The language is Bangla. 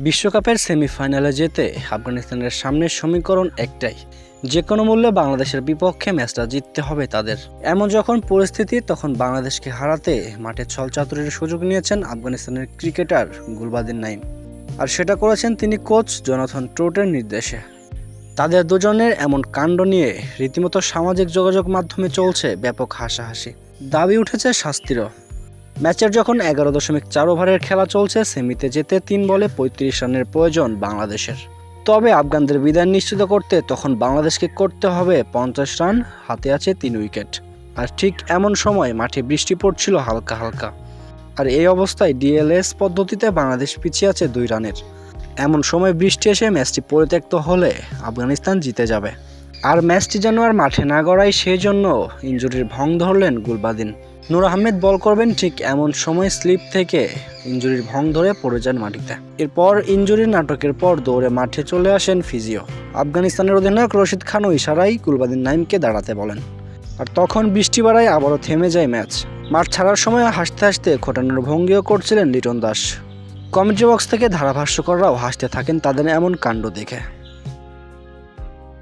বিশ্বকাপের সেমিফাইনালে যেতে আফগানিস্তানের সামনে সমীকরণ একটাই। যে কোনো মূল্যে বাংলাদেশের বিপক্ষে ম্যাচটা জিততে হবে তাদের। এমন যখন পরিস্থিতি, তখন বাংলাদেশকে হারাতে মাঠে ছলচাতুরির সুযোগ নিয়েছেন আফগানিস্তানের ক্রিকেটার গুলবাদিন নাইম। আর সেটা করেছেন তিনি কোচ জনাথন ট্রোটের নির্দেশে। তাদের দুজনের এমন কাণ্ড নিয়ে রীতিমতো সামাজিক যোগাযোগ মাধ্যমে চলছে ব্যাপক হাসাহাসি। দাবি উঠেছে শাস্তিরও। ম্যাচের যখন এগারো দশমিক চার ওভারের খেলা চলছে, সেমিতে যেতে তিন বলে পঁয়ত্রিশ রানের প্রয়োজন বাংলাদেশের। তবে আফগানদের বিদায় নিশ্চিত করতে তখন বাংলাদেশকে করতে হবে পঞ্চাশ রান, হাতে আছে তিন উইকেট। আর ঠিক এমন সময় মাঠে বৃষ্টি পড়ছিল হালকা হালকা। আর এই অবস্থায় ডিএলএস পদ্ধতিতে বাংলাদেশ পিছিয়ে আছে দুই রানের। এমন সময় বৃষ্টি এসে ম্যাচটি পরিত্যক্ত হলে আফগানিস্তান জিতে যাবে। আর ম্যাচটি যেন আর মাঠে না গড়ায় সেই জন্য ইঞ্জুরির ভং ধরলেন গুলবাদিন। নূর আহমেদ বল করবেন ঠিক এমন সময় স্লিপ থেকে ইঞ্জুরির ভং ধরে পড়ে যান মাটিতে। এরপর ইঞ্জুরির নাটকের পর দৌড়ে মাঠে চলে আসেন ফিজিও। আফগানিস্তানের অধিনায়ক রশিদ খানও ইশারাই গুলবাদিন নাইমকে দাঁড়াতে বলেন। আর তখন বৃষ্টি বাড়ায় আবারও থেমে যায় ম্যাচ। মাঠ ছাড়ার সময় হাসতে হাসতে খোটানোর ভঙ্গিও করছিলেন লিটন দাস। কমেন্ট্রি বক্স থেকে ধারাভাষ্যকররাও হাসতে থাকেন তাদের এমন কাণ্ড দেখে।